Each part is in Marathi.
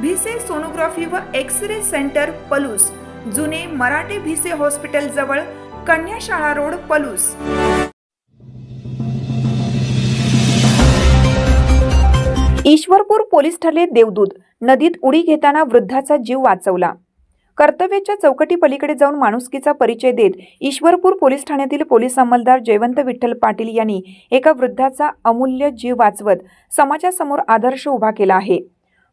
भिसे सोनोग्राफी व एक्स रे सेंटर पलूस. जुने मराठे भिसे हॉस्पिटल जवळ कन्याशाळा रोड पलूस. ईश्वरपूर पोलीस ठाणे देवदूत. नदीत उडी घेताना वृद्धाचा जीव वाचवला. कर्तव्याच्या चौकटी पलीकडे जाऊन माणुसकीचा परिचय देत ईश्वरपूर पोलीस ठाण्यातील पोलीस अंमलदार जयवंत विठ्ठल पाटील यांनी एका वृद्धाचा अमूल्य जीव वाचवत समाजासमोर आदर्श उभा केला आहे.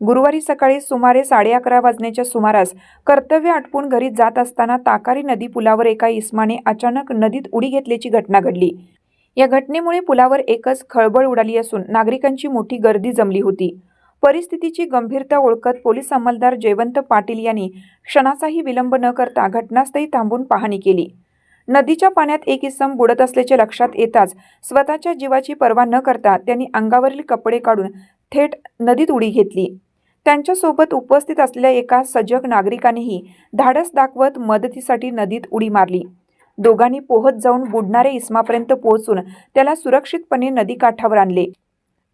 गुरुवारी सकाळी सुमारे साडे अकरा वाजण्याच्या सुमारास कर्तव्य आटपून घरी जात असताना ताकारी नदी पुलावर एका इस्माने अचानक नदीत उडी घेतल्याची घटना घडली. या घटनेमुळे पुलावर एकच खळबळ उडाली असून नागरिकांची मोठी गर्दी जमली होती. परिस्थितीची गंभीरता ओळखत पोलीस अंमलदार जयवंत पाटील यांनी क्षणाचाही विलंब न करता घटनास्थळी थांबून पाहणी केली. नदीच्या पाण्यात एक इसम बुडत असल्याचे लक्षात येताच स्वतःच्या जीवाची पर्वा न करता त्यांनी अंगावरील कपडे काढून थेट नदीत उडी घेतली. त्यांच्यासोबत उपस्थित असलेल्या एका सजग नागरिकानेही धाडस दाखवत मदतीसाठी नदीत उडी मारली. दोघांनी पोहत जाऊन बुडणाऱ्या इस्मापर्यंत पोहोचून त्याला सुरक्षितपणे नदीकाठावर आणले.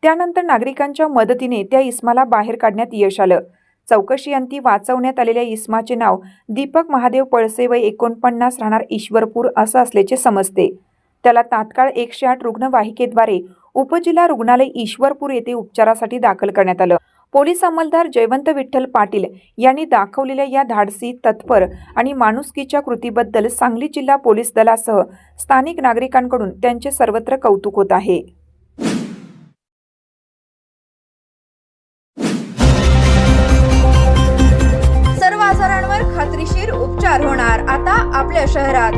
त्यानंतर नागरिकांच्या मदतीने त्या इस्माला बाहेर काढण्यात यश आलं. चौकशी अंती वाचवण्यात आलेल्या इस्माचे नाव दीपक महादेव पळसे व एकोणपन्नास राहणार ईश्वरपूर असं असल्याचे समजते. त्याला तात्काळ एकशे आठ रुग्णवाहिकेद्वारे उपजिल्हा रुग्णालय ईश्वरपूर येथे उपचारासाठी दाखल करण्यात आलं. पोलीस अंमलदार जयवंत विठ्ठल पाटील यांनी दाखवलेल्या या धाडसी तत्पर आणि माणुसकीच्या कृतीबद्दल सांगली जिल्हा पोलीस दलासह स्थानिक नागरिकांकडून त्यांचे सर्वत्र कौतुक होत आहे. सर्व आजारांवर खात्रीशीर उपचार होणार. आता आपल्या शहरात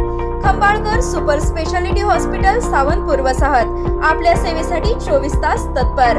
Khambalkar super speciality hospital Sawantpur वसाहत आपल्या सेवेसाठी चोवीस तास तत्पर.